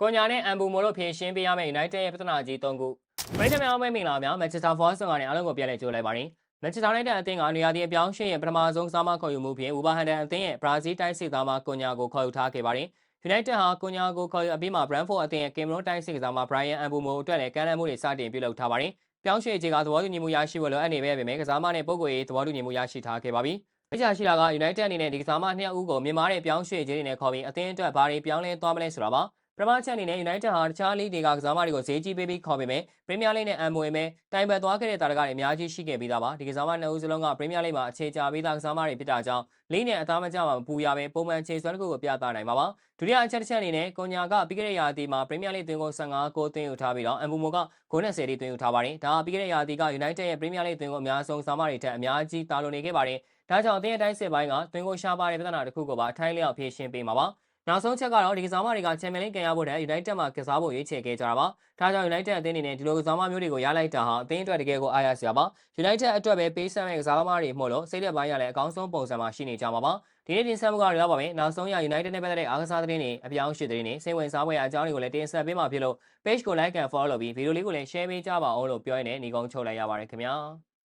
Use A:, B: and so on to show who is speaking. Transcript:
A: ကွန်ညာနဲ့အမ်ဘူမိုတို့ဖြည့်ရှင်းပေးရမယ့် United ရဲ့ပြဿနာကြီး၃ခုပရိသတ်များအားမင်္ဂလာပါများ Manchester Forest ကနေအားလုံးကိုပြန်လည်ကြိုးလိုက်ပါတယ် Manchester United အသင်းကနေရာဒီအပြောင်းရွှေ့ရဲ့ပထမဆုံးစားမခေါ်ယူမှုဖြင့် Wolverhampton အသင်းရဲ့ဘရာဇီးတိုင်းစစ်သားမှကွန်ညာကိုခေါ်ယူထားခဲ့ပါတယ် United ဟာကွန်ညာကိုခေါ်ယူအပြီးမှာ Brentford အသင်းရဲ့ Cameron တိုင်းစစ်သားမှ Brian Mbumo အတွက်လည်းကမ်းလှမ်းမှုတွေစတင်ပြုလုပ်ထားပါတယ်ပြောင်းရွှေ့ခြေကသဘောတူညီမှုရရှိဖို့လိုအပ်နေပေမဲ့ကစားမနဲ့ပုံကိုယ်ရေးသဘောတူညီမှုရရှိထားခဲ့ပါပြီ။အကြရှိတာက United အနေနဲ့ဒီကစားမနှစ်ဦးကိုမြန်မာတဲ့ပြောင်းရွှေ့ခြင်းတွေနဲ့ခေါ်ပြီးအသင်းအတွက်ဘာတွေပြောင်းလဲသွားမလဲဆိုတာပါ။ ပထမချက်အနေနဲ့ United ဟာတခြားလိတွေကကစားမတွေကိုဈေးကြီးပေးပြီးခေါ်ပေမဲ့ Premier League နဲ့ MOA မဲ့တိုင်ပတ်သွားခဲ့တဲ့တာရကတွေအများကြီးရှိခဲ့ပြီးသားပါ။ဒီကစားမနှစ်ဦးစလုံးက Premier League မှာအခြေချပေးသားကစားမတွေဖြစ်တာကြောင့်လိနဲ့အသားမကျမှာမပူရပဲပုံမှန်ခြေစွမ်းတစ်ခုကိုပြသနိုင်မှာပါ။ဒုတိယအချက်တစ်ချက်အနေနဲ့ကွန်ညာကပြီးခဲ့တဲ့ရာသီမှာ Premier League သွင်းကို15ဂိုးသွင်းယူထားပြီးတော့ Mbumo ကဂိုးနဲ့10တိသွင်းယူထားပါတယ်။ဒါကပြီးခဲ့တဲ့ရာသီက United ရဲ့ Premier League သွင်းကိုအများဆုံးစားမတွေထက်အများကြီးတာလွန်နေခဲ့ပါတယ်။ဒါကြောင့်အသင်းအတိုင်းစစ်ပိုင်းကသွင်းကိုရှားပါတဲ့ပြဿနာတစ်ခုကိုပါအထိုင်းလျောက်ဖြေရှင်းပေးမှာပါ။ နောက်ဆုံးချက်ကတော့ဒီကစားမတွေကချန်ပီယံလိကန်ရဖို့တဲ့ United မှာကစားဖို့ရွေးချယ်ခဲ့ကြတာပါ။ဒါကြောင့် United အသင်းအနေနဲ့ဒီလိုကစားမမျိုးတွေကိုရလိုက်တာဟာအသင်းအတွက်တကယ်ကိုအားရစရာပါ။ United အတွက်ပဲပေးဆပ်မဲ့ကစားသမားတွေမို့လို့စိတ်သက်ပိုင်းရလည်းအကောင်းဆုံးပုံစံမှာရှိနေကြမှာပါ။ဒီနေ့တင်ဆက်မှုကတော့ရပါမယ်။နောက်ဆုံးရ United နဲ့ပတ်သက်တဲ့အားကစားသတင်းတွေအပြောင်းအရွှေ့သတင်းတွေစိတ်ဝင်စားဖွယ်အကြောင်းတွေကိုလည်းတင်ဆက်ပေးမှာဖြစ်လို့ page ကို like and follow လုပ်ပြီးဗီဒီယိုလေးကိုလည်း share ပေးကြပါအောင်လို့ပြောရင်းနဲ့ညီကုန်းချုပ်လိုက်ရပါတယ်ခင်ဗျာ။